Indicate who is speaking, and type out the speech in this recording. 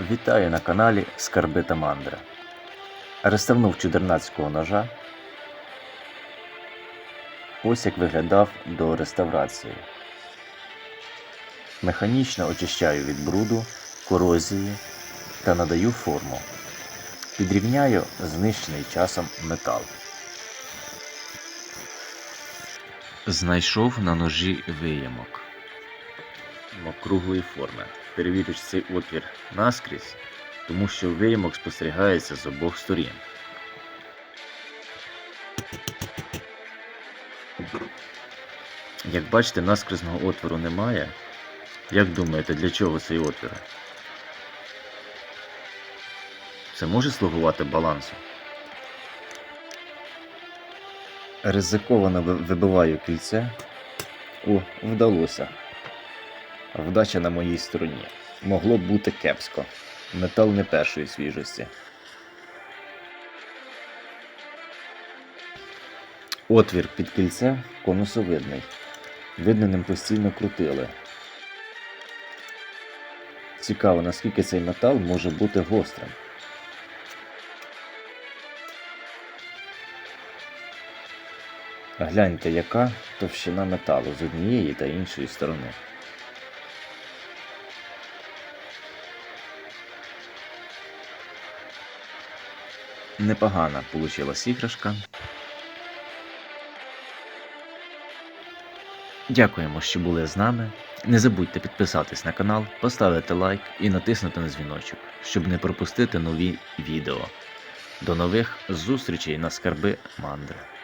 Speaker 1: Вітаю на каналі Скарби та Мандри. Реставнув чудернацького ножа. Ось як виглядав до реставрації. Механічно очищаю від бруду, корозії та надаю форму. Підрівняю знищений часом метал. Знайшов на ножі виямок круглої форми. Перевірю, чи цей отвір наскрізь, тому що виямок спостерігається з обох сторін. Як бачите, наскрізного отвору немає. Як думаєте, для чого цей отвір? Це може слугувати балансу? Ризиковано вибиваю кільце. О, вдалося. Вдача на моїй стороні. Могло б бути кепсько. Метал не першої свіжості. Отвір під кільце конусовидний. Видно, ним постійно крутили. Цікаво, наскільки цей метал може бути гострим. Гляньте, яка товщина металу з однієї та іншої сторони. Непогана получилась іграшка. Дякуємо, що були з нами. Не забудьте підписатись на канал, поставити лайк і натиснути на дзвіночок, щоб не пропустити нові відео. До нових зустрічей на скарби мандри.